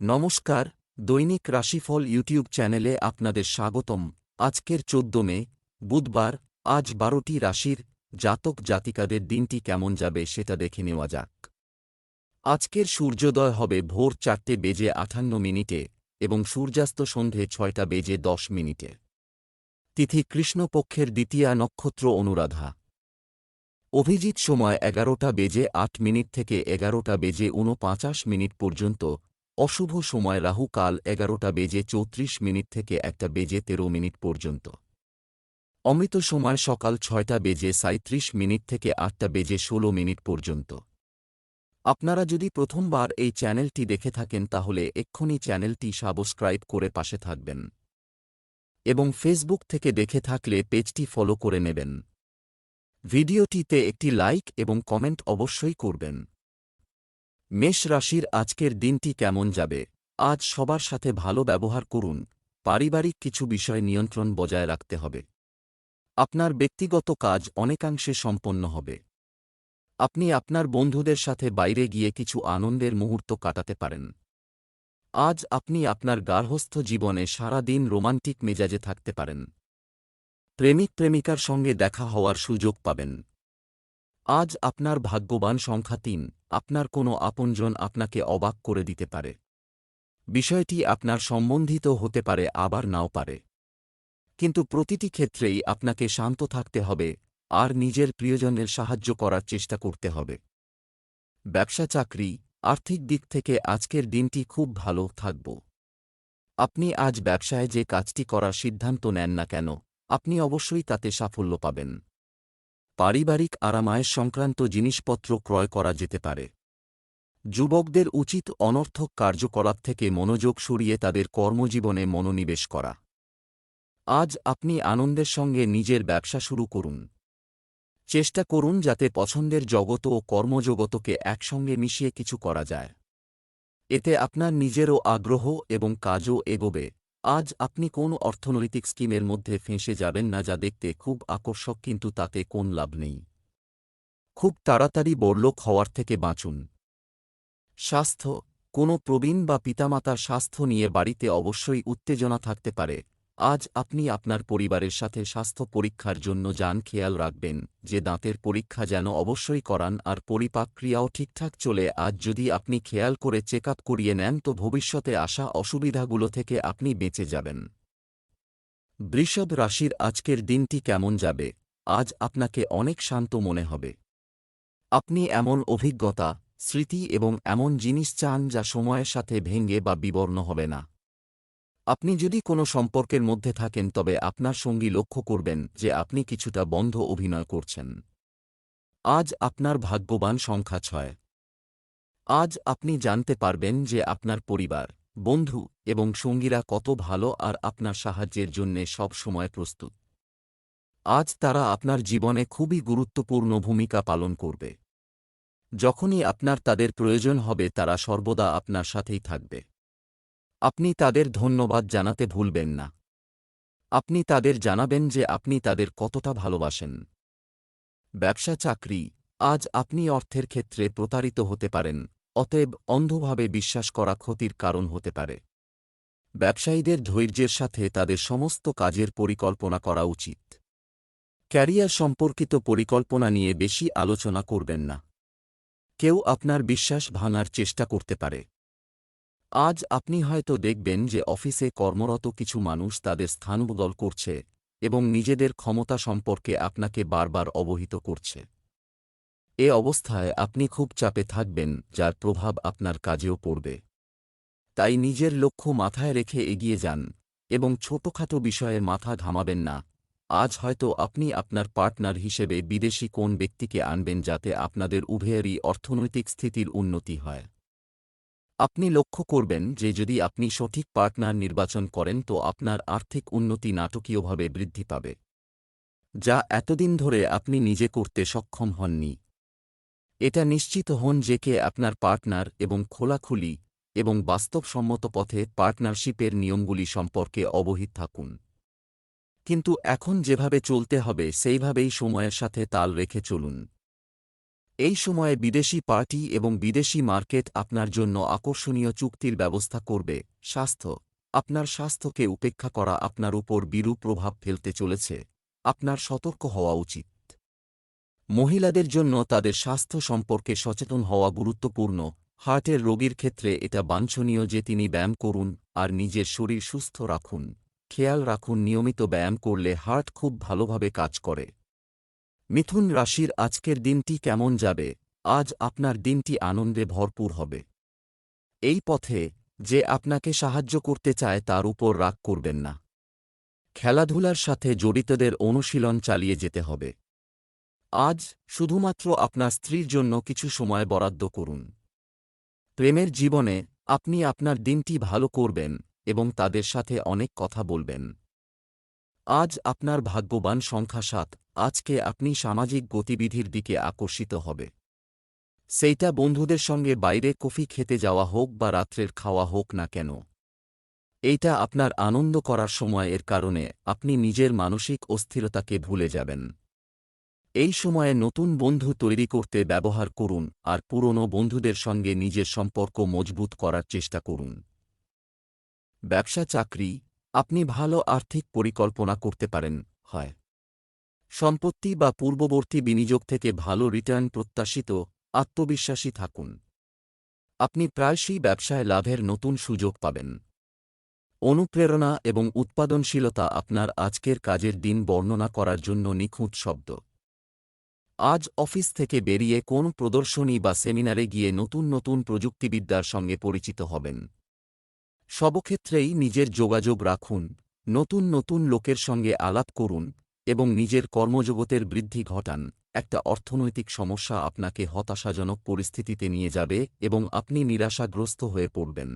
নমস্কার, দৈনিক রাশিফল ইউটিউব চ্যানেলে আপনাদের স্বাগতম। আজকের চোদ্দ মে, বুধবার, আজ বারোটি রাশির জাতক জাতিকাদের দিনটি কেমন যাবে সেটা দেখে নেওয়া যাক। আজকের সূর্যোদয় হবে ভোর চারটে বেজে আঠান্ন মিনিটে এবং সূর্যাস্ত সন্ধে ছয়টা বেজে দশ মিনিটে। তিথি কৃষ্ণপক্ষের দ্বিতীয়া নক্ষত্র অনুরাধা। অভিজিৎ সময় এগারোটা বেজে আট মিনিট থেকে এগারোটা বেজে ঊনপঞ্চাশ মিনিট পর্যন্ত অশুভ সময় রাহু কাল এগারোটা বেজে চৌত্রিশ মিনিট থেকে একটা বেজে তেরো মিনিট পর্যন্ত। অমৃত সময় সকাল ছয়টা বেজে সাঁত্রিশ মিনিট থেকে আটটা বেজে ষোলো মিনিট পর্যন্ত। আপনারা যদি প্রথমবার এই চ্যানেলটি দেখে থাকেন তাহলে এক্ষুনি চ্যানেলটি সাবস্ক্রাইব করে পাশে থাকবেন। এবং ফেসবুক থেকে দেখে থাকলে পেজটি ফলো করে নেবেন। ভিডিওটিতে একটি লাইক এবং কমেন্ট অবশ্যই করবেন। মেষ রাশির আজকের দিনটি কেমন যাবে? আজ সবার সাথে ভালো ব্যবহার করুন। পারিবারিক কিছু বিষয় নিয়ন্ত্রণ বজায় রাখতে হবে। আপনার ব্যক্তিগত কাজ অনেকাংশে সম্পন্ন হবে। আপনি আপনার বন্ধুদের সাথে বাইরে গিয়ে কিছু আনন্দের মুহূর্ত কাটাতে পারেন। আজ আপনি আপনার গার্হস্থ্য জীবনে সারা দিন রোমান্টিক মেজাজে থাকতে পারেন। প্রেমিক প্রেমিকার সঙ্গে দেখা হওয়ার সুযোগ পাবেন। আজ আপনার ভাগ্যবান সংখ্যা তিন, আপনার কোনো আপনজন আপনাকে অবাক করে দিতে পারে। বিষয়টি আপনার সম্বন্ধিত হতে পারে, আবার নাও পারে। কিন্তু প্রতিটি ক্ষেত্রেই আপনাকে শান্ত থাকতে হবে, আর নিজের প্রিয়জনের সাহায্য করার চেষ্টা করতে হবে। ব্যবসা চাকরি, আর্থিক দিক থেকে আজকের দিনটি খুব ভালো থাকব। আপনি আজ ব্যবসায় যে কাজটি করার সিদ্ধান্ত নেন না কেন, আপনি অবশ্যই তাতে সাফল্য পাবেন। পারিবারিক আরামায়ের সংক্রান্ত জিনিসপত্র ক্রয় করা যেতে পারে। যুবকদের উচিত অনর্থক কার্যকলাপ থেকে মনোযোগ সরিয়ে তাদের কর্মজীবনে মনোনিবেশ করা। আজ আপনি আনন্দের সঙ্গে নিজের ব্যবসা শুরু করুন। চেষ্টা করুন যাতে পছন্দের জগত ও কর্মজগতকে একসঙ্গে মিশিয়ে কিছু করা যায়। এতে আপনার নিজেরও আগ্রহ এবং কাজও এগোবে। আজ আপনি কোন অর্থনৈতিক স্কিমের মধ্যে ফেঁসে যাবেন না যা দেখতে খুব আকর্ষক কিন্তু তাতে কোন লাভ নেই। খুব তাড়াতাড়ি বড়লোক হওয়ার থেকে বাঁচুন। স্বাস্থ্য, কোনো প্রবীণ বা পিতামাতার স্বাস্থ্য নিয়ে বাড়িতে অবশ্যই উত্তেজনা থাকতে পারে। আজ আপনি আপনার পরিবারের সাথে স্বাস্থ্য পরীক্ষার জন্য যান, খেয়াল রাখবেন যে দাঁতের পরীক্ষা যেন অবশ্যই করান আর পরিপাক ক্রিয়াও ঠিকঠাক চলে। আজ যদি আপনি খেয়াল করে চেক করিয়ে নেন, তো ভবিষ্যতে আসা অসুবিধাগুলো থেকে আপনি বেঁচে যাবেন। বৃষভ রাশির আজকের দিনটি কেমন যাবে? আজ আপনাকে অনেক শান্ত মনে হবে। আপনি এমন অভিজ্ঞতা, স্মৃতি এবং এমন জিনিস চান যা সময়ের সাথে ভেঙ্গে বা বিবর্ণ হবে না। আপনি যদি কোনো সম্পর্কের মধ্যে থাকেন, তবে আপনার সঙ্গী লক্ষ্য করবেন যে আপনি কিছুটা বন্ধ অভিনয় করছেন। আজ আপনার ভাগ্যবান সংখ্যা ছয়। আজ আপনি জানতে পারবেন যে আপনার পরিবার, বন্ধু এবং সঙ্গীরা কত ভালো আর আপনার সাহায্যের জন্যে সব সময় প্রস্তুত। আজ তারা আপনার জীবনে খুবই গুরুত্বপূর্ণ ভূমিকা পালন করবে। যখনই আপনার তাদের প্রয়োজন হবে, তারা সর্বদা আপনার সাথেই থাকবে। আপনি তাদের ধন্যবাদ জানাতে ভুলবেন না। আপনি তাদের জানাবেন যে আপনি তাদের কতটা ভালোবাসেন। ব্যবসা চাকরি, আজ আপনি অর্থের ক্ষেত্রে প্রতারিত হতে পারেন, অতএব অন্ধভাবে বিশ্বাস করা ক্ষতির কারণ হতে পারে। ব্যবসায়ীদের ধৈর্যের সাথে তাদের সমস্ত কাজের পরিকল্পনা করা উচিত। ক্যারিয়ার সম্পর্কিত পরিকল্পনা নিয়ে বেশি আলোচনা করবেন না। কেউ আপনার বিশ্বাস ভাঙার চেষ্টা করতে পারে। আজ আপনি হয়তো দেখবেন যে অফিসে কর্মরত কিছু মানুষ তাদের স্থান বদল করছে এবং নিজেদের ক্ষমতা সম্পর্কে আপনাকে বারবার অবহিত করছে। এ অবস্থায় আপনি খুব চাপে থাকবেন, যার প্রভাব আপনার কাজেও পড়বে। তাই নিজের লক্ষ্য মাথায় রেখে এগিয়ে যান এবং ছোটখাটো বিষয়ে মাথা ঘামাবেন না। আজ হয়তো আপনি আপনার পার্টনার হিসেবে বিদেশি কোন ব্যক্তিকে আনবেন যাতে আপনাদের উভয়েরই অর্থনৈতিক স্থিতির উন্নতি হয়। আপনি লক্ষ্য করবেন যে যদি আপনি সঠিক পার্টনার নির্বাচন করেন, তো আপনার আর্থিক উন্নতি নাটকীয়ভাবে বৃদ্ধি পাবে। যা এতদিন ধরে আপনি নিজে করতে সক্ষম হননি। এটা নিশ্চিত হন যে কে আপনার পার্টনার এবং খোলাখুলি এবং বাস্তবসম্মত পথে পার্টনারশিপের নিয়মগুলি সম্পর্কে অবহিত থাকুন। কিন্তু এখন যেভাবে চলতে হবে, সেইভাবেই সময়ের সাথে তাল রেখে চলুন। এই সময়ে বিদেশি পার্টি এবং বিদেশি মার্কেট আপনার জন্য আকর্ষণীয় চুক্তির ব্যবস্থা করবে। স্বাস্থ্য। আপনার স্বাস্থ্যকে উপেক্ষা করা আপনার উপর বিরূপ প্রভাব ফেলতে চলেছে। আপনার সতর্ক হওয়া উচিত। মহিলাদের জন্য তাদের স্বাস্থ্য সম্পর্কে সচেতন হওয়া গুরুত্বপূর্ণ। হার্টের রোগীর ক্ষেত্রে এটা বাঞ্ছনীয় যে তিনি ব্যায়াম করুন আর নিজের শরীর সুস্থ রাখুন। খেয়াল রাখুন নিয়মিত ব্যায়াম করলে হার্ট খুব ভালোভাবে কাজ করে। মিথুন রাশির আজকের দিনটি কেমন যাবে? আজ আপনার দিনটি আনন্দে ভরপুর হবে। এই পথে যে আপনাকে সাহায্য করতে চায় তার উপর রাগ করবেন না। খেলাধুলার সাথে জড়িতদের অনুশীলন চালিয়ে যেতে হবে। আজ শুধুমাত্র আপনার স্ত্রীর জন্য কিছু সময় বরাদ্দ করুন। প্রেমের জীবনে আপনি আপনার দিনটি ভালো করবেন এবং তাদের সাথে অনেক কথা বলবেন। আজ আপনার ভাগ্যবান সংখ্যা সাত, আজকে আপনি সামাজিক গতিবিধির দিকে আকর্ষিত হবে। সেইটা বন্ধুদের সঙ্গে বাইরে কফি খেতে যাওয়া হোক বা রাত্রের খাওয়া হোক না কেন। এইটা আপনার আনন্দ করার সময় এর কারণে আপনি নিজের মানসিক অস্থিরতাকে ভুলে যাবেন। এই সময়ে নতুন বন্ধু তৈরি করতে ব্যবহার করুন আর পুরনো বন্ধুদের সঙ্গে নিজের সম্পর্ক মজবুত করার চেষ্টা করুন। ব্যবসা, চাকরি আপনি ভালো আর্থিক পরিকল্পনা করতে পারেন, হয়। সম্পত্তি বা পূর্ববর্তী বিনিয়োগ থেকে ভালো রিটার্ন প্রত্যাশিত, আত্মবিশ্বাসী থাকুন। আপনি প্রায়শই ব্যবসায় লাভের নতুন সুযোগ পাবেন। অনুপ্রেরণা এবং উৎপাদনশীলতা আপনার আজকের কাজের দিন বর্ণনা করার জন্য নিখুঁত শব্দ। আজ অফিস থেকে বেরিয়ে কোন প্রদর্শনী বা সেমিনারে গিয়ে নতুন নতুন প্রযুক্তিবিদ্যার সঙ্গে পরিচিত হবেন। সবক্ষেত্রেই নিজের যোগাযোগ রাখুন, নতুন নতুন লোকের সঙ্গে আলাপ করুন, এবং নিজের কর্মজগতের বৃদ্ধি ঘটান। একটা অর্থনৈতিক সমস্যা আপনাকে হতাশাজনক পরিস্থিতিতে নিয়ে যাবে এবং আপনি নিরাশাগ্রস্ত হয়ে পড়বেন।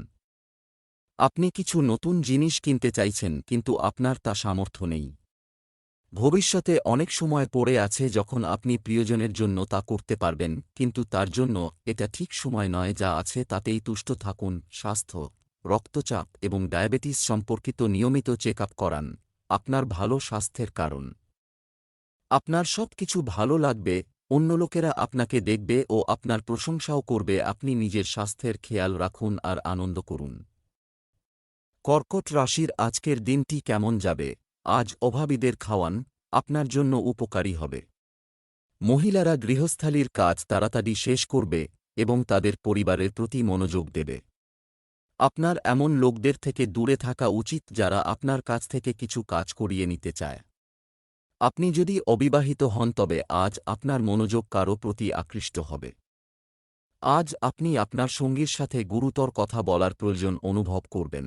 আপনি কিছু নতুন জিনিস কিনতে চাইছেন, কিন্তু আপনার তা সামর্থ্য নেই। ভবিষ্যতে অনেক সময় পড়ে আছে যখন আপনি প্রিয়জনের জন্য তা করতে পারবেন, কিন্তু তার জন্য এটা ঠিক সময় নয় যা আছে, তাতেই তুষ্ট থাকুন, স্বাস্থ্য রক্তচাপ এবং ডায়াবেটিস সম্পর্কিত নিয়মিত চেক করান, আপনার ভালো স্বাস্থ্যের কারণ। আপনার সব কিছু ভালো লাগবে, অন্য লোকেরা আপনাকে দেখবে ও আপনার প্রশংসাও করবে, আপনি নিজের স্বাস্থ্যের খেয়াল রাখুন আর আনন্দ করুন। কর্কট রাশির আজকের দিনটি কেমন যাবে? আজ অভাবীদের খাওয়ান, আপনার জন্য উপকারী হবে। মহিলারা গৃহস্থালির কাজ তাড়াতাড়ি শেষ করবে এবং তাদের পরিবারের প্রতি মনোযোগ দেবে। আপনার এমন লোকদের থেকে দূরে থাকা উচিত যারা আপনার কাছ থেকে কিছু কাজ করিয়ে নিতে চায়। আপনি যদি অবিবাহিত হন, তবে আজ আপনার মনোযোগ কারও প্রতি আকৃষ্ট হবে। আজ আপনি আপনার সঙ্গীর সাথে গুরুতর কথা বলার প্রয়োজন অনুভব করবেন।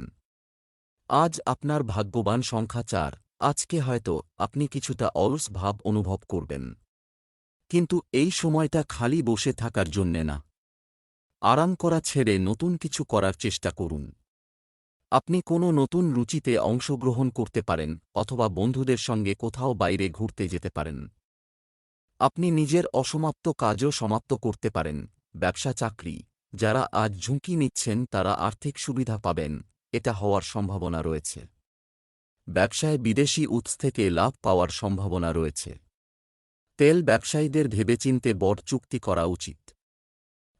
আজ আপনার ভাগ্যবান সংখ্যা চার, আজকে হয়তো আপনি কিছুটা অলস ভাব অনুভব করবেন। কিন্তু এই সময়টা খালি বসে থাকার জন্যে না। আরাম করা ছেড়ে নতুন কিছু করার চেষ্টা করুন। আপনি কোনো নতুন রুচিতে অংশগ্রহণ করতে পারেন অথবা বন্ধুদের সঙ্গে কোথাও বাইরে ঘুরতে যেতে পারেন। আপনি নিজের অসমাপ্ত কাজও সমাপ্ত করতে পারেন, ব্যবসা চাকরি, যারা আজ ঝুঁকি নিচ্ছেন তারা আর্থিক সুবিধা পাবেন, এটা হওয়ার সম্ভাবনা রয়েছে। ব্যবসায় বিদেশি উৎস থেকে লাভ পাওয়ার সম্ভাবনা রয়েছে। তেল ব্যবসায়ীদের ভেবেচিন্তে বড় চুক্তি করা উচিত।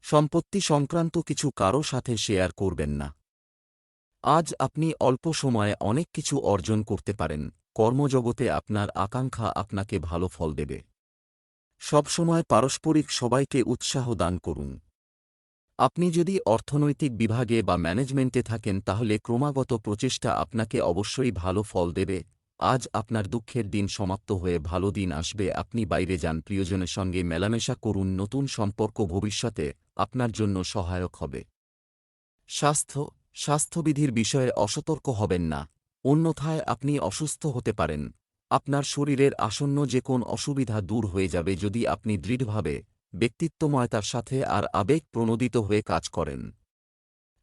সম্পত্তি সংক্রান্ত কিছু কারও সাথে শেয়ার করবেন না। আজ আপনি অল্প সময়ে অনেক কিছু অর্জন করতে পারেন, কর্মজগতে আপনার আকাঙ্ক্ষা আপনাকে ভালো ফল দেবে। সবসময় পারস্পরিক সবাইকে উৎসাহ দান করুন। আপনি যদি অর্থনৈতিক বিভাগে বা ম্যানেজমেন্টে থাকেন, তাহলে ক্রমাগত প্রচেষ্টা আপনাকে অবশ্যই ভালো ফল দেবে। আজ আপনার দুঃখের দিন সমাপ্ত হয়ে ভালো দিন আসবে। আপনি বাইরে যান, প্রিয়জনের সঙ্গে মেলামেশা করুন, নতুন সম্পর্ক ভবিষ্যতে আপনার জন্য সহায়ক হবে। স্বাস্থ্য, স্বাস্থ্যবিধির বিষয়ে অসতর্ক হবেন না। অন্যথায় আপনি অসুস্থ হতে পারেন। আপনার শরীরের আসন্ন যে কোন অসুবিধা দূর হয়ে যাবে যদি আপনি দৃঢ়ভাবে ব্যক্তিত্বময়তার সাথে আর আবেগ প্রণোদিত হয়ে কাজ করেন।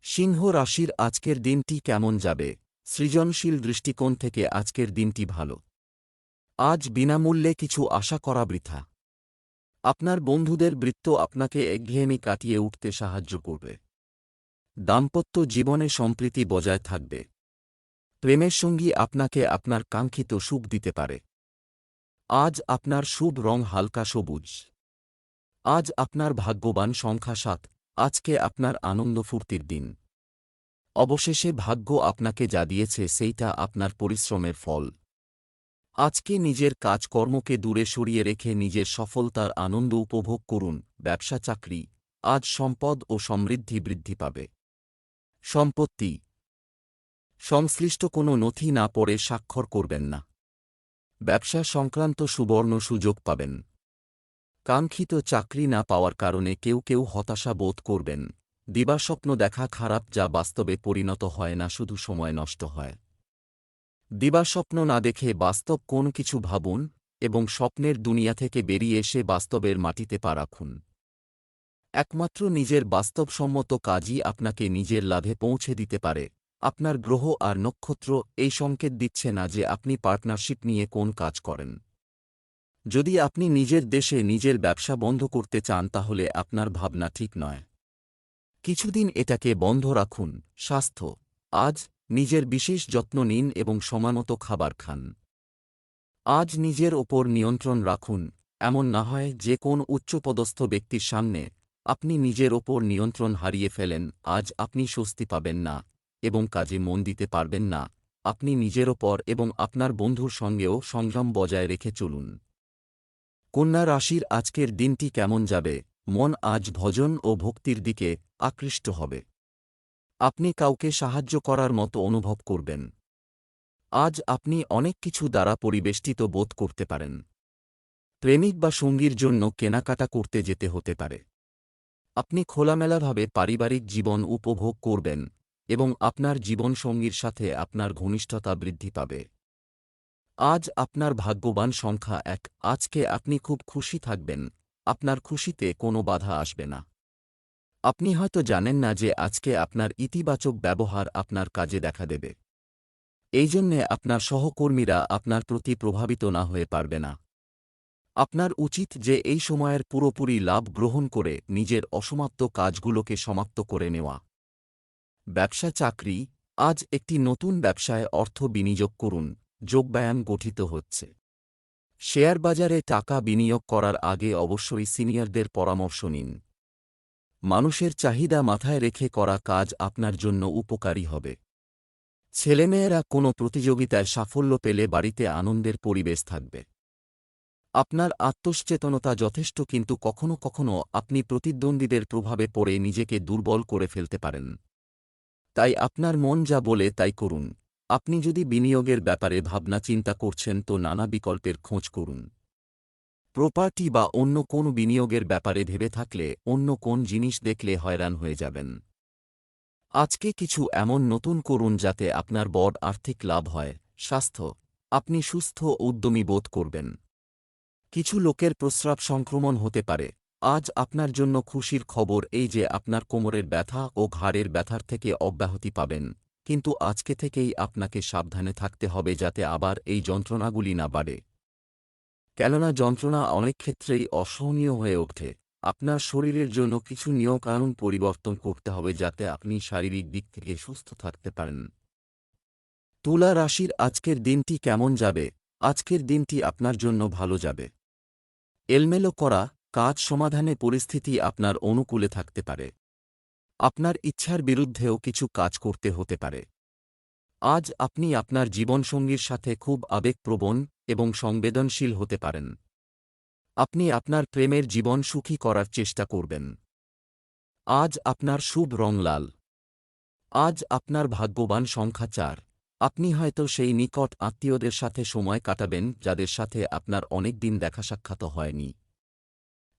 সিংহ রাশির আজকের দিনটি কেমন যাবে? সৃজনশীল দৃষ্টিকোণ থেকে আজকের দিনটি ভালো। আজ বিনামূল্যে কিছু আশা করা বৃথা। আপনার বন্ধুদের বৃত্ত আপনাকে একঘেয়েমি কাটিয়ে উঠতে সাহায্য করবে। দাম্পত্য জীবনে সম্প্রীতি বজায় থাকবে। প্রেমের সঙ্গী আপনাকে আপনার কাঙ্ক্ষিত সুখ দিতে পারে। আজ আপনার শুভ রং হালকা সবুজ। আজ আপনার ভাগ্যবান সংখ্যা সাত। আজকে আপনার আনন্দ ফুর্তির দিন। অবশেষে ভাগ্য আপনাকে যা দিয়েছে সেইটা আপনার পরিশ্রমের ফল। আজকে নিজের কাজকর্মকে দূরে সরিয়ে রেখে নিজের সফলতার আনন্দ উপভোগ করুন, ব্যবসা চাকরি, আজ সম্পদ ও সমৃদ্ধি বৃদ্ধি পাবে। সম্পত্তি। সংশ্লিষ্ট কোনো নথি না পড়ে স্বাক্ষর করবেন না। ব্যবসা সংক্রান্ত সুবর্ণ সুযোগ পাবেন। কাঙ্ক্ষিত চাকরি না পাওয়ার কারণে কেউ কেউ হতাশা বোধ করবেন। দিবাস্বপ্ন দেখা খারাপ যা বাস্তবে পরিণত হয় না, শুধু সময় নষ্ট হয়। দিবাস্বপ্ন না দেখে বাস্তব কোন কিছু ভাবুন এবং স্বপ্নের দুনিয়া থেকে বেরিয়ে এসে বাস্তবের মাটিতে পা রাখুন। একমাত্র নিজের বাস্তবসম্মত কাজই আপনাকে নিজের লাভে পৌঁছে দিতে পারে। আপনার গ্রহ আর নক্ষত্র এই সংকেত দিচ্ছে না যে আপনি পার্টনারশিপ নিয়ে কোন কাজ করেন। যদি আপনি নিজের দেশে নিজের ব্যবসা বন্ধ করতে চান তাহলে আপনার ভাবনা ঠিক নয়। কিছুদিন এটাকে বন্ধ রাখুন। স্বাস্থ্য। আজ নিজের বিশেষ যত্ন নিন এবং সমানত খাবার খান। আজ নিজের ওপর নিয়ন্ত্রণ রাখুন, এমন না হয় যে কোন উচ্চপদস্থ ব্যক্তির সামনে আপনি নিজের ওপর নিয়ন্ত্রণ হারিয়ে ফেলেন, আজ আপনি স্বস্তি পাবেন না এবং কাজে মন দিতে পারবেন না। আপনি নিজের ওপর এবং আপনার বন্ধুর সঙ্গেও সংযম বজায় রেখে চলুন। কন্যা রাশির আজকের দিনটি কেমন যাবে? মন আজ ভজন ও ভক্তির দিকে আকৃষ্ট হবে। আপনি কাউকে সাহায্য করার মতো অনুভব করবেন। আজ আপনি অনেক কিছু দ্বারা পরিবেষ্টিত বোধ করতে পারেন। প্রেমিক বা সঙ্গীর জন্য কেনাকাটা করতে যেতে হতে পারে। আপনি খোলামেলাভাবে পারিবারিক জীবন উপভোগ করবেন এবং আপনার জীবনসঙ্গীর সাথে আপনার ঘনিষ্ঠতা বৃদ্ধি পাবে। আজ আপনার ভাগ্যবান সংখ্যা এক। আজকে আপনি খুব খুশি থাকবেন। আপনার খুশিতে কোনো বাধা আসবে না। আপনি হয়তো জানেন না যে আজকে আপনার ইতিবাচক ব্যবহার আপনার কাজে দেখা দেবে। এই জন্যে আপনার সহকর্মীরা আপনার প্রতি প্রভাবিত না হয়ে পারবে না। আপনার উচিত যে এই সময়ের পুরোপুরি লাভ গ্রহণ করে নিজের অসমাপ্ত কাজগুলোকে সমাপ্ত করে নেওয়া। ব্যবসা চাকরি, আজ একটি নতুন ব্যবসায় অর্থ বিনিয়োগ করুন, যোগব্যায়াম গঠিত হচ্ছে। শেয়ার বাজারে টাকা বিনিয়োগ করার আগে অবশ্যই সিনিয়রদের পরামর্শ নিন। মানুষের চাহিদা মাথায় রেখে করা কাজ আপনার জন্য উপকারী হবে। ছেলেমেয়েরা কোনো প্রতিযোগিতায় সাফল্য পেলে বাড়িতে আনন্দের পরিবেশ থাকবে। আপনার আত্মসচেতনতা যথেষ্ট কিন্তু কখনো কখনো আপনি প্রতিদ্বন্দ্বীদের প্রভাবে পড়ে নিজেকে দুর্বল করে ফেলতে পারেন। তাই আপনার মন যা বলে তাই করুন। আপনি যদি বিনিয়োগের ব্যাপারে ভাবনা চিন্তা করছেন তো নানা বিকল্পের খোঁজ করুন। প্রপার্টি বা অন্য কোন বিনিয়োগের ব্যাপারে ভেবে থাকলে অন্য কোন জিনিস দেখলে হয়রান হয়ে যাবেন। আজকে কিছু এমন নতুন করুন যাতে আপনার বড় আর্থিক লাভ হয়, স্বাস্থ্য, আপনি সুস্থ উদ্যমী বোধ করবেন। কিছু লোকের প্রস্রাব সংক্রমণ হতে পারে। আজ আপনার জন্য খুশির খবর এই যে আপনার কোমরের ব্যথা ও ঘাড়ের ব্যথার থেকে অব্যাহতি পাবেন, কিন্তু আজকে থেকেই আপনাকে সাবধানে থাকতে হবে যাতে আবার এই যন্ত্রণাগুলি না বাড়ে। কেননা যন্ত্রণা অনেক ক্ষেত্রেই অসহনীয় হয়ে ওঠে। আপনার শরীরের জন্য কিছু নিয়মকানুন পরিবর্তন করতে হবে যাতে আপনি শারীরিক দিক থেকে সুস্থ থাকতে পারেন। তুলা রাশির আজকের দিনটি কেমন যাবে? আজকের দিনটি আপনার জন্য ভালো যাবে। এলমেলো করা কাজ সমাধানে পরিস্থিতি আপনার অনুকূলে থাকতে পারে। আপনার ইচ্ছার বিরুদ্ধেও কিছু কাজ করতে হতে পারে। আজ আপনি আপনার জীবনসঙ্গীর সাথে খুব আবেগপ্রবণ এবং সংবেদনশীল হতে পারেন। আপনি আপনার প্রেমের জীবন সুখী করার চেষ্টা করবেন। আজ আপনার শুভ রং লাল। আজ আপনার ভাগ্যবান সংখ্যা চার। আপনি হয়তো সেই নিকট আত্মীয়দের সাথে সময় কাটাবেন, যাদের সাথে আপনার অনেক দিন দেখা সাক্ষাৎ হয়নি।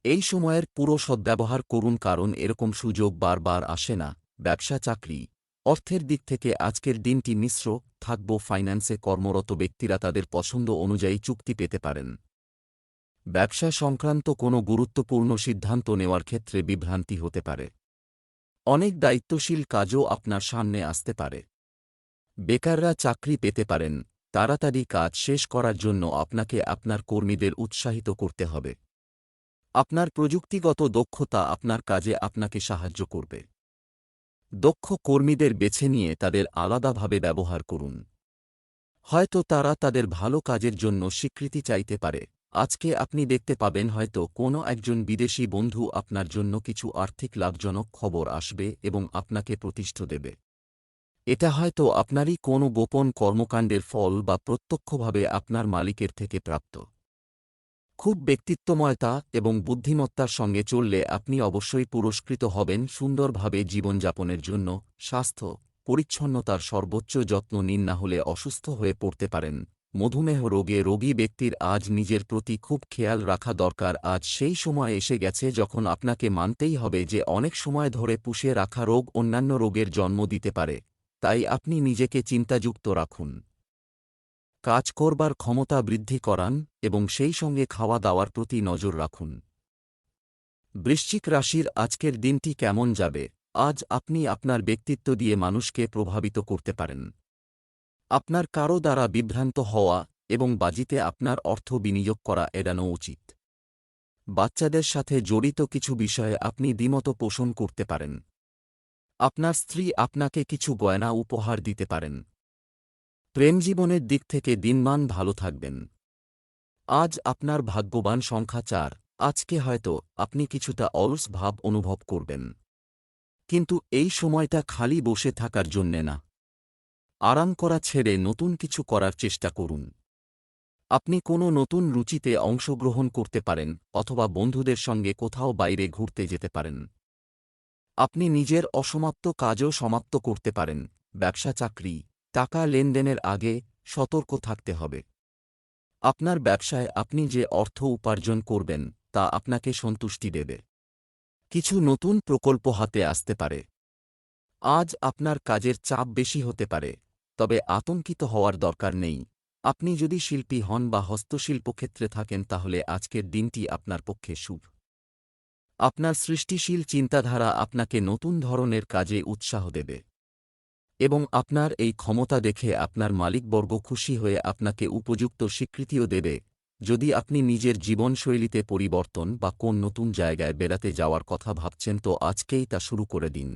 এই সময়ের পুরো সদ্ব্যবহার করুন, কারণ এরকম সুযোগ বারবার আসে না। ব্যবসা, চাকরি। অর্থের দিক থেকে আজকের দিনটি মিশ্র, থাকব ফাইন্যান্সে কর্মরত ব্যক্তিরা তাদের পছন্দ অনুযায়ী চুক্তি পেতে পারেন। ব্যবসা সংক্রান্ত কোনো গুরুত্বপূর্ণ সিদ্ধান্ত নেওয়ার ক্ষেত্রে বিভ্রান্তি হতে পারে। অনেক দায়িত্বশীল কাজও আপনার সামনে আসতে পারে। বেকাররা চাকরি পেতে পারেন, তাড়াতাড়ি কাজ শেষ করার জন্য আপনাকে আপনার কর্মীদের উৎসাহিত করতে হবে। আপনার প্রযুক্তিগত দক্ষতা আপনার কাজে আপনাকে সাহায্য করবে। দক্ষ কর্মীদের বেছে নিয়ে তাদের আলাদাভাবে ব্যবহার করুন। হয়তো তারা তাদের ভালো কাজের জন্য স্বীকৃতি চাইতে পারে। আজকে আপনি দেখতে পাবেন হয়তো কোনো একজন বিদেশি বন্ধু আপনার জন্য কিছু আর্থিক লাভজনক খবর আসবে এবং আপনাকে প্রতিষ্ঠা দেবে। এটা হয়তো আপনারই কোনো গোপন কর্মকাণ্ডের ফল বা প্রত্যক্ষভাবে আপনার মালিকের থেকে প্রাপ্ত। খুব ব্যক্তিত্বময়তা এবং বুদ্ধিমত্তার সঙ্গে চললে আপনি অবশ্যই পুরস্কৃত হবেন সুন্দরভাবে জীবনযাপনের জন্য, স্বাস্থ্য, পরিচ্ছন্নতার সর্বোচ্চ যত্ন নিন না হলে অসুস্থ হয়ে পড়তে পারেন। মধুমেহ রোগে রোগী ব্যক্তির আজ নিজের প্রতি খুব খেয়াল রাখা দরকার। আজ সেই সময় এসে গেছে যখন আপনাকে মানতেই হবে যে অনেক সময় ধরে পুষে রাখা রোগ অন্যান্য রোগের জন্ম দিতে পারে। তাই আপনি নিজেকে চিন্তাযুক্ত রাখুন। কাজ করবার ক্ষমতা বৃদ্ধি করান এবং সেই সঙ্গে খাওয়া দাওয়ার প্রতি নজর রাখুন। বৃশ্চিক রাশির আজকের দিনটি কেমন যাবে? আজ আপনি আপনার ব্যক্তিত্ব দিয়ে মানুষকে প্রভাবিত করতে পারেন। আপনার কারও দ্বারা বিভ্রান্ত হওয়া এবং বাজিতে আপনার অর্থ বিনিয়োগ করা এড়ানো উচিত। বাচ্চাদের সাথে জড়িত কিছু বিষয়ে আপনি দ্বিমত পোষণ করতে পারেন। আপনার স্ত্রী আপনাকে কিছু গয়না উপহার দিতে পারেন। প্রেম জীবনের দিক থেকে দিনমান ভালো থাকবেন। আজ আপনার ভাগ্যবান সংখ্যা চার, আজকে হয়তো আপনি কিছুটা অলস ভাব অনুভব করবেন। কিন্তু এই সময়টা খালি বসে থাকার জন্যে না। আরাম করা ছেড়ে নতুন কিছু করার চেষ্টা করুন। আপনি কোনো নতুন রুচিতে অংশগ্রহণ করতে পারেন অথবা বন্ধুদের সঙ্গে কোথাও বাইরে ঘুরতে যেতে পারেন। আপনি নিজের অসমাপ্ত কাজও সমাপ্ত করতে পারেন ব্যবসা চাকরি টাকা লেনদেনের আগে সতর্ক থাকতে হবে। আপনার ব্যবসায় আপনি যে অর্থ উপার্জন করবেন, তা আপনাকে সন্তুষ্টি দেবে। কিছু নতুন প্রকল্প হাতে আসতে পারে। আজ আপনার কাজের চাপ বেশি হতে পারে, তবে আতঙ্কিত হওয়ার দরকার নেই। আপনি যদি শিল্পী হন বা হস্তশিল্প ক্ষেত্রে থাকেন, তাহলে আজকের দিনটি আপনার পক্ষে শুভ। আপনার সৃষ্টিশীল চিন্তাধারা আপনাকে নতুন ধরনের কাজে উৎসাহ দেবে। এবং আপনার এই ক্ষমতা দেখে আপনার মালিকবর্গ খুশি হয়ে আপনাকে উপযুক্ত স্বীকৃতিও দেবে। যদি আপনি নিজের জীবনশৈলীতে পরিবর্তন বা কোন নতুন জায়গায় বেড়াতে যাওয়ার কথা ভাবছেন তো আজকেই তা শুরু করে দিন।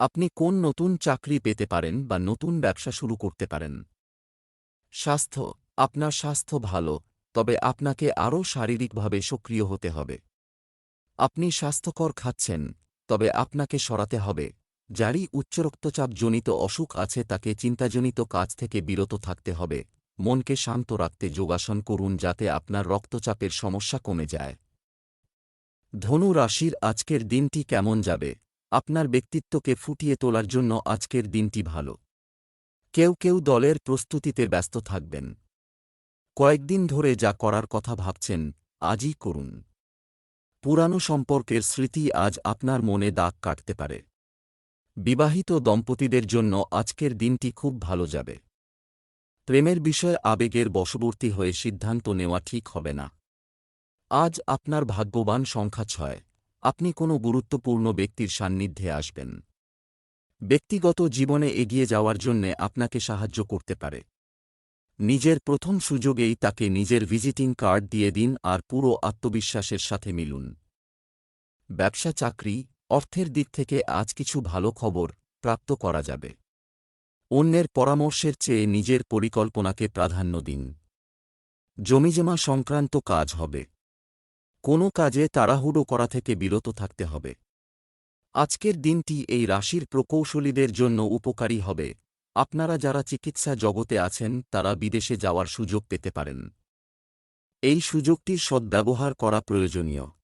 আপনি কোন নতুন চাকরি পেতে পারেন বা নতুন ব্যবসা শুরু করতে পারেন? স্বাস্থ্য, আপনার স্বাস্থ্য ভালো, তবে আপনাকে আরও শারীরিকভাবে সক্রিয় হতে হবে। আপনি স্বাস্থ্যকর খাচ্ছেন, তবে আপনাকে সরাতে হবে। যারই উচ্চ রক্তচাপজনিত অসুখ আছে তাকে চিন্তাজনিত কাজ থেকে বিরত থাকতে হবে। মনকে শান্ত রাখতে যোগাসন করুন যাতে আপনার রক্তচাপের সমস্যা কমে যায়। ধনু রাশির আজকের দিনটি কেমন যাবে? আপনার ব্যক্তিত্বকে ফুটিয়ে তোলার জন্য আজকের দিনটি ভালো। কেউ কেউ দলের প্রস্তুতিতে ব্যস্ত থাকবেন। কয়েকদিন ধরে যা করার কথা ভাবছেন, আজই করুন। পুরানো সম্পর্কের স্মৃতি আজ আপনার মনে দাগ কাটতে পারে। বিবাহিত দম্পতিদের জন্য আজকের দিনটি খুব ভালো যাবে। প্রেমের বিষয়ে আবেগের বশবর্তী হয়ে সিদ্ধান্ত নেওয়া ঠিক হবে না। আজ আপনার ভাগ্যবান সংখ্যা ছয়। আপনি কোনো গুরুত্বপূর্ণ ব্যক্তির সান্নিধ্যে আসবেন। ব্যক্তিগত জীবনে এগিয়ে যাওয়ার জন্যে আপনাকে সাহায্য করতে পারে। নিজের প্রথম সুযোগেই তাকে নিজের ভিজিটিং কার্ড দিয়ে দিন আর পুরো আত্মবিশ্বাসের সাথে মিলুন। ব্যবসা, চাকরি অর্থের দিক থেকে আজ কিছু ভালো খবর প্রাপ্ত করা যাবে। অন্যের পরামর্শের চেয়ে নিজের পরিকল্পনাকে প্রাধান্য দিন। জমিজমা সংক্রান্ত কাজ হবে। কোনো কাজে তাড়াহুড়ো করা থেকে বিরত থাকতে হবে। আজকের দিনটি এই রাশির প্রকৌশলীদের জন্য উপকারী হবে। আপনারা যারা চিকিৎসা জগতে আছেন, তারা বিদেশে যাওয়ার সুযোগ পেতে পারেন। এই সুযোগটির সদ্ব্যবহার করা প্রয়োজনীয়।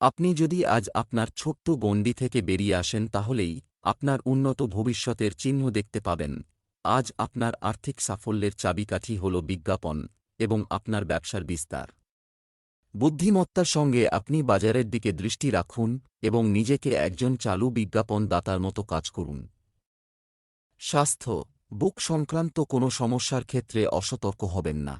আপনি যদি আজ আপনার ছোট্ট গণ্ডি থেকে বেরিয়ে আসেন তাহলেই আপনার উন্নত ভবিষ্যতের চিহ্ন দেখতে পাবেন। আজ আপনার আর্থিক সাফল্যের চাবিকাঠি হল বিজ্ঞাপন এবং আপনার ব্যবসার বিস্তার। বুদ্ধিমত্তার সঙ্গে আপনি বাজারের দিকে দৃষ্টি রাখুন এবং নিজেকে একজন চালু বিজ্ঞাপন দাতার মতো কাজ করুন। স্বাস্থ্য, বুক সংক্রান্ত কোনো সমস্যার ক্ষেত্রে অসতর্ক হবেন না।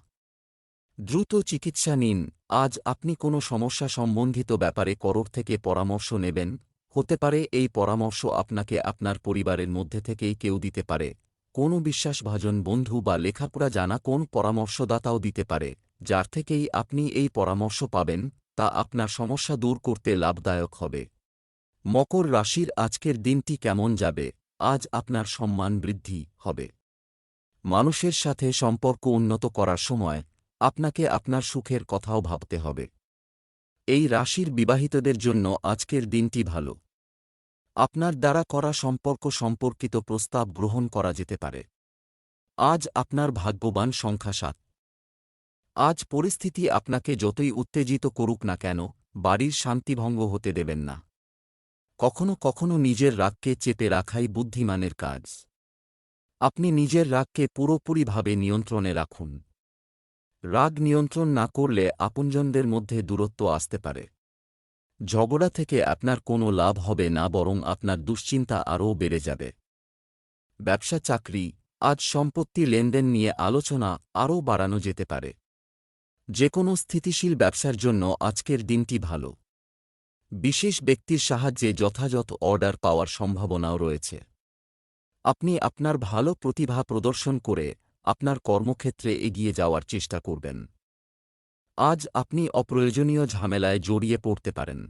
দ্রুত চিকিৎসা নিন। আজ আপনি কোনো সমস্যা সম্বন্ধিত ব্যাপারে করোর থেকে পরামর্শ নেবেন। হতে পারে এই পরামর্শ আপনাকে আপনার পরিবারের মধ্যে থেকেই কেউ দিতে পারে। কোনো বিশ্বাসভাজন বন্ধু বা লেখাপড়া জানা কোন পরামর্শদাতাও দিতে পারে। যার থেকেই আপনি এই পরামর্শ পাবেন, তা আপনার সমস্যা দূর করতে লাভদায়ক হবে। মকর রাশির আজকের দিনটি কেমন যাবে? আজ আপনার সম্মান বৃদ্ধি হবে। মানুষের সাথে সম্পর্ক উন্নত করার সময় আপনাকে আপনার সুখের কথাও ভাবতে হবে। এই রাশির বিবাহিতদের জন্য আজকের দিনটি ভালো। আপনার দ্বারা করা সম্পর্ক সম্পর্কিত প্রস্তাব গ্রহণ করা যেতে পারে। আজ আপনার ভাগ্যবান সংখ্যা সাত। আজ পরিস্থিতি আপনাকে যতই উত্তেজিত করুক না কেন, বাড়ির শান্তিভঙ্গ হতে দেবেন না। কখনো কখনো নিজের রাগকে চেপে রাখাই বুদ্ধিমানের কাজ। আপনি নিজের রাগকে পুরোপুরিভাবে নিয়ন্ত্রণে রাখুন। রাগ নিয়ন্ত্রণ না করলে আপনজনদের মধ্যে দূরত্ব আসতে পারে। ঝগড়া থেকে আপনার কোনো লাভ হবে না, বরং আপনার দুশ্চিন্তা আরও বেড়ে যাবে। ব্যবসা, চাকরি, আজ সম্পত্তি লেনদেন নিয়ে আলোচনা আরও বাড়ানো যেতে পারে। যে কোনো স্থিতিশীল ব্যবসার জন্য আজকের দিনটি ভালো। বিশেষ ব্যক্তির সাহায্যে যথাযথ অর্ডার পাওয়ার সম্ভাবনাও রয়েছে। আপনি আপনার ভালো প্রতিভা প্রদর্শন করে আপনার কর্মক্ষেত্রে এগিয়ে যাওয়ার চেষ্টা করবেন। আজ আপনি অপ্রয়োজনীয় ঝামেলায় জড়িয়ে পড়তে পারেন।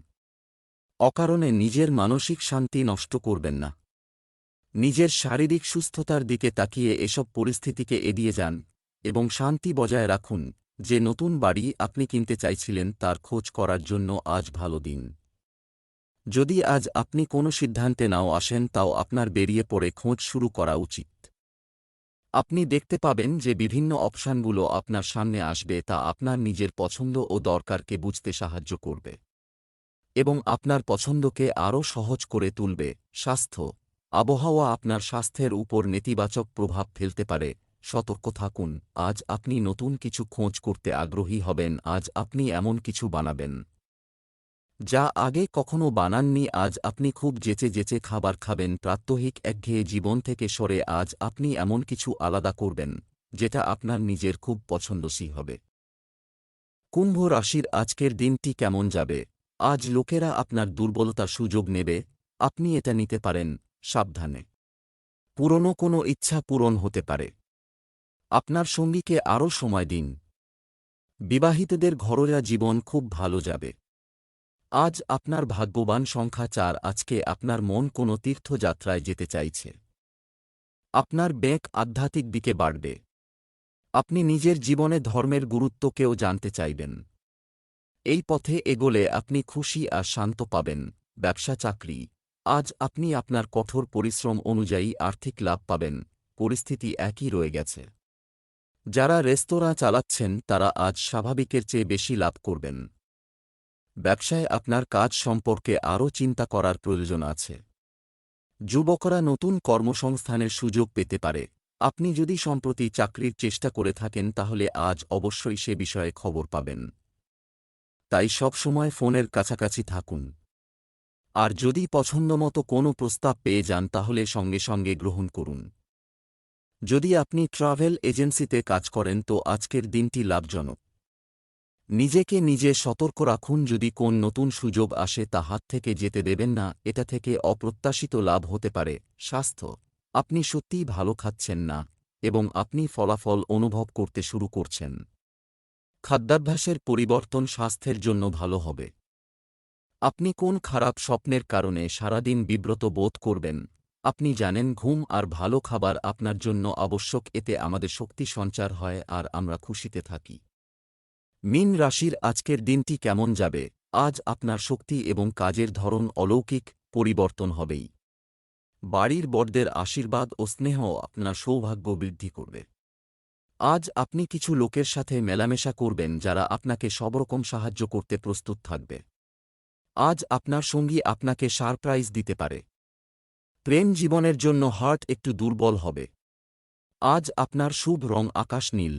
অকারণে নিজের মানসিক শান্তি নষ্ট করবেন না। নিজের শারীরিক সুস্থতার দিকে তাকিয়ে এসব পরিস্থিতিকে এড়িয়ে যান এবং শান্তি বজায় রাখুন যে নতুন বাড়ি আপনি কিনতে চাইছিলেন তার খোঁজ করার জন্য আজ ভালো দিন। যদি আজ আপনি কোনো সিদ্ধান্তে নাও আসেন তাও আপনার বেরিয়ে পড়ে খোঁজ শুরু করা উচিত। আপনি দেখতে পাবেন যে বিভিন্ন অপশানগুলো আপনার সামনে আসবে তা আপনার নিজের পছন্দ ও দরকারকে বুঝতে সাহায্য করবে এবং আপনার পছন্দকে আরও সহজ করে তুলবে। স্বাস্থ্য। আবহাওয়া আপনার স্বাস্থ্যের উপর নেতিবাচক প্রভাব ফেলতে পারে। সতর্ক থাকুন। আজ আপনি নতুন কিছু খোঁজ করতে আগ্রহী হবেন। আজ আপনি এমন কিছু বানাবেন। যা আগে কখনো বানাননি, আজ আপনি খুব যেচে যেচে খাবার খাবেন, প্রাত্যহিক একঘেয়ে জীবন থেকে সরে আজ আপনি এমন কিছু আলাদা করবেন, যেটা আপনার নিজের খুব পছন্দসী হবে। কুম্ভ রাশির আজকের দিনটি কেমন যাবে? আজ লোকেরা আপনার দুর্বলতা সুযোগ নেবে, আপনি এটা নিতে পারেন, সাবধানে। পুরনো কোনো ইচ্ছা পূরণ হতে পারে। আপনার সঙ্গীকে আরও সময় দিন। বিবাহিতদের ঘরোয়া জীবন খুব ভালো যাবে। আজ আপনার ভাগ্যবান সংখ্যা চার, আজকে আপনার মন কোনো তীর্থযাত্রায় যেতে চাইছে। আপনার ব্যাক আধ্যাত্মিক দিকে বাড়বে। আপনি নিজের জীবনে ধর্মের গুরুত্বকেও জানতে চাইবেন। এই পথে এগোলে আপনি খুশি আর শান্ত পাবেন, ব্যবসা, চাকরি। আজ আপনি আপনার কঠোর পরিশ্রম অনুযায়ী আর্থিক লাভ পাবেন, পরিস্থিতি একই রয়ে গেছে। যারা রেস্তোরাঁ চালাচ্ছেন তারা আজ স্বাভাবিকের চেয়ে বেশি লাভ করবেন। ব্যবসায় আপনার কাজ সম্পর্কে আরও চিন্তা করার প্রয়োজন আছে। যুবকরা নতুন কর্মসংস্থানের সুযোগ পেতে পারে। আপনি যদি সম্প্রতি চাকরির চেষ্টা করে থাকেন, তাহলে আজ অবশ্যই সে বিষয়ে খবর পাবেন। তাই সবসময় ফোনের কাছাকাছি থাকুন। আর যদি পছন্দমতো কোনো প্রস্তাব পেয়ে যান, তাহলে সঙ্গে সঙ্গে গ্রহণ করুন। যদি আপনি ট্রাভেল এজেন্সিতে কাজ করেন, তো আজকের দিনটি লাভজনক। নিজেকে নিজে সতর্ক রাখুন যদি কোন নতুন সুযোগ আসে তা হাত থেকে যেতে দেবেন না, এটা থেকে অপ্রত্যাশিত লাভ হতে পারে। স্বাস্থ্য। আপনি সত্যিই ভালো খাচ্ছেন না, এবং আপনি ফলাফল অনুভব করতে শুরু করছেন। খাদ্যাভ্যাসের পরিবর্তন স্বাস্থ্যের জন্য ভালো হবে। আপনি কোন খারাপ স্বপ্নের কারণে সারাদিন বিব্রত বোধ করবেন? আপনি জানেন ঘুম আর ভালো খাবার আপনার জন্য আবশ্যক, এতে আমাদের শক্তি সঞ্চার হয় আর আমরা খুশিতে থাকি। মিন রাশির আজকের দিনটি কেমন যাবে? আজ আপনার শক্তি এবং কাজের ধরন অলৌকিক, পরিবর্তন হবেই। বাড়ির বড়দের আশীর্বাদ ও স্নেহ আপনার সৌভাগ্য বৃদ্ধি করবে। আজ আপনি কিছু লোকের সাথে মেলামেশা করবেন যারা আপনাকে সবরকম সাহায্য করতে প্রস্তুত থাকবে। আজ আপনার সঙ্গী আপনাকে সারপ্রাইজ দিতে পারে। প্রেম জীবনের জন্য হার্ট একটু দুর্বল হবে। আজ আপনার শুভ রং আকাশ নীল।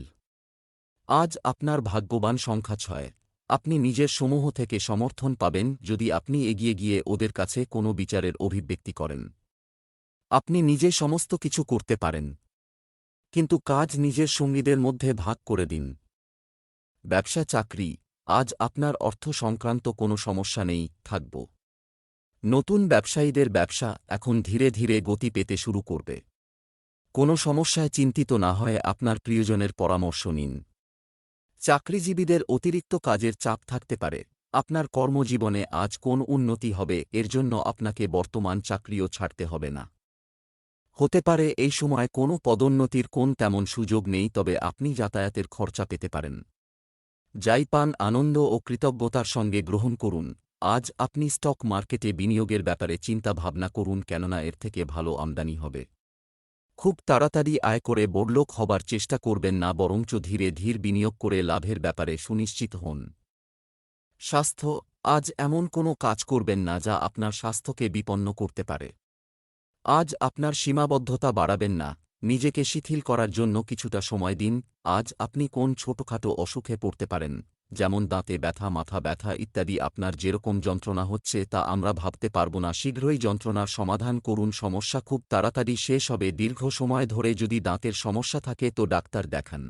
আজ আপনার ভাগ্যবান সংখ্যা ছয়। আপনি নিজের সমূহ থেকে সমর্থন পাবেন যদি আপনি এগিয়ে গিয়ে ওদের কাছে কোনো বিচারের অভিব্যক্তি করেন। আপনি নিজে সমস্ত কিছু করতে পারেন। কিন্তু কাজ নিজের সঙ্গীদের মধ্যে ভাগ করে দিন। ব্যবসা চাকরি, আজ আপনার অর্থ সংক্রান্ত কোনো সমস্যা নেই, থাকব। নতুন ব্যবসায়ীদের ব্যবসা এখন ধীরে ধীরে গতি পেতে শুরু করবে। কোনো সমস্যায় চিন্তিত না হয়ে আপনার প্রিয়জনের পরামর্শ নিন। চাকরিজীবীদের অতিরিক্ত কাজের চাপ থাকতে পারে। আপনার কর্মজীবনে আজ কোন উন্নতি হবে, এর জন্য আপনাকে বর্তমান চাকরিও ছাড়তে হবে না। হতে পারে এই সময় কোনো পদোন্নতির কোন তেমন সুযোগ নেই, তবে আপনি যাতায়াতের খরচা পেতে পারেন। যাই পান, আনন্দ ও কৃতজ্ঞতার সঙ্গে গ্রহণ করুন। আজ আপনি স্টক মার্কেটে বিনিয়োগের ব্যাপারে চিন্তা ভাবনা করুন, কেননা এর থেকে ভালো আমদানি হবে। খুব তাড়াতাড়ি আয় করে বড়লোক হবার চেষ্টা করবেন না, বরঞ্চ ধীরে ধীর বিনিয়োগ করে লাভের ব্যাপারে সুনিশ্চিত হন। স্বাস্থ্য, আজ এমন কোনো কাজ করবেন না যা আপনার স্বাস্থ্যকে বিপন্ন করতে পারে। আজ আপনার সীমাবদ্ধতা বাড়াবেন না, নিজেকে শিথিল করার জন্য কিছুটা সময় দিন, আজ আপনি কোন ছোটখাটো অসুখে পড়তে পারেন। যেমন দাঁতে ব্যথা, মাথা ব্যথা ইত্যাদি আপনার যেরকম যন্ত্রণা হচ্ছে তা আমরা ভাবতে পারব না। শীঘ্রই যন্ত্রণার সমাধান করুন, সমস্যা খুব তাড়াতাড়ি শেষ হবে। দীর্ঘ সময় ধরে যদি দাঁতের সমস্যা থাকে তো ডাক্তার দেখান।